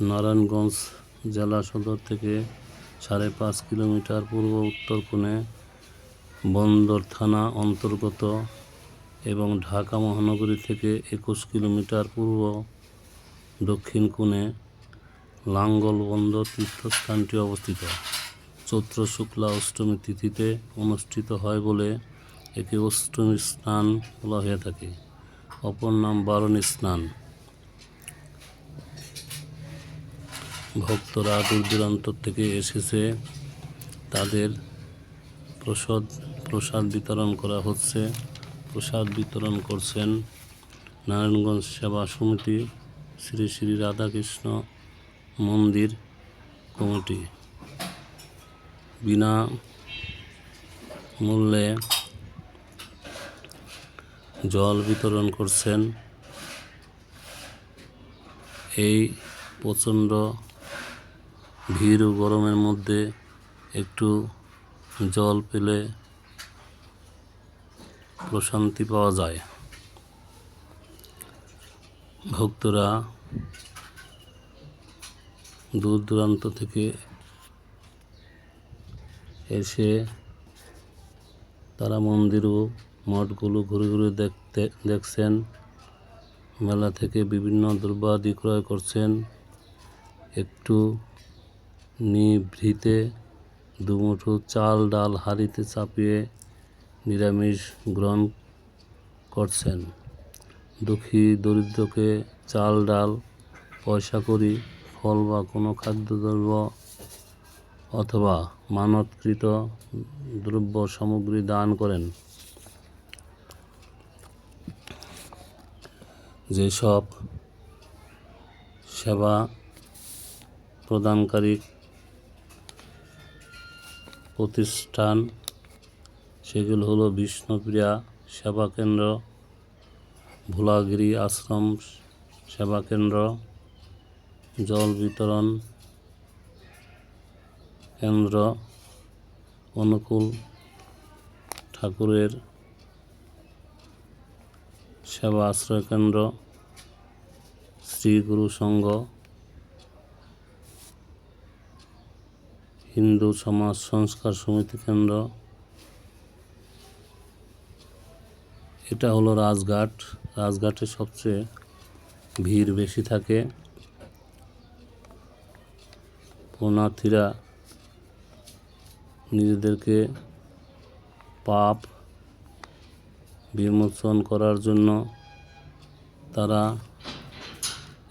নারায়ণগঞ্জ জেলা সদর থেকে সাড়ে পাঁচ কিলোমিটার পূর্ব উত্তর কোণে বন্দর থানা অন্তর্গত এবং ঢাকা মহানগরী থেকে একুশ কিলোমিটার পূর্ব দক্ষিণ কোণে লাঙ্গল বন্দর তীর্থস্থানটি অবস্থিত। চৈত্র শুক্লা অষ্টমী তিথিতে অনুষ্ঠিত হয় বলে একে অষ্টমী স্নান বলা হয়ে থাকে। অপর নাম বারণী স্নান। ভক্তরা দূর দূরান্ত থেকে এসেছে। তাদের প্রসাদ প্রসাদ বিতরণ করা হচ্ছে। প্রসাদ বিতরণ করছেন নারায়ণগঞ্জ সেবা সমিতি, শ্রী শ্রী রাধাকৃষ্ণ মন্দির কমিটি। বিনা মূল্যে জল বিতরণ করছেন। এই প্রচণ্ড ভিড় ও গরমের মধ্যে একটু জল পেলে প্রশান্তি পাওয়া যায়। ভক্তরা দূর দূরান্ত থেকে এসে তারা মন্দির ও মঠগুলো ঘুরে ঘুরে দেখতে, দেখছেন। মেলা থেকে বিভিন্ন দ্রব্যাদি ক্রয় করছেন। একটু নিভৃতে দুমুঠো চাল ডাল হাঁড়িতে চাপিয়ে নিরামিষ গ্রহণ করছেন। দুঃখী দরিদ্রকে চাল ডাল, পয়সা করি, ফল বা কোনো খাদ্যদ্রব্য অথবা মানতকৃত দ্রব্য সামগ্রী দান করেন। যেসব সেবা প্রদানকারী প্রতিষ্ঠান। সেগুলো হলো বিষ্ণুপ্রিয়া সেবা কেন্দ্র, ভোলাগিরি আশ্রম সেবা কেন্দ্র, জল বিতরণ কেন্দ্র, অনুকূল ঠাকুরের সেবা আশ্রয় কেন্দ্র শ্রী গুরু সংঘ হিন্দু সমাজ সংস্কার সমিতি কেন্দ্র। এটা হলো রাজঘাট। রাজঘাটে সবচেয়ে ভিড় বেশি থাকে। পুণ্যার্থীরা নিজেদেরকে পাপ বিমোচন করার জন্য তারা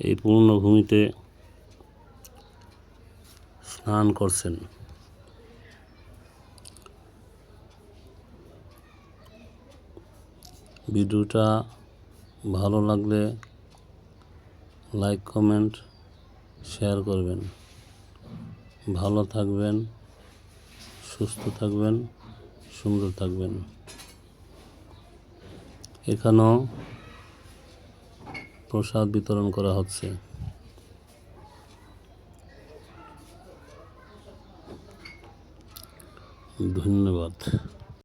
এই পূর্ণভূমিতে স্নান করছেন। ভিডিওটা ভালো লাগলে লাইক, কমেন্ট, শেয়ার করবেন। ভালো থাকবেন, সুস্থ থাকবেন, সুন্দর থাকবেন। এখানেও প্রসাদ বিতরণ করা হচ্ছে। ধন্যবাদ।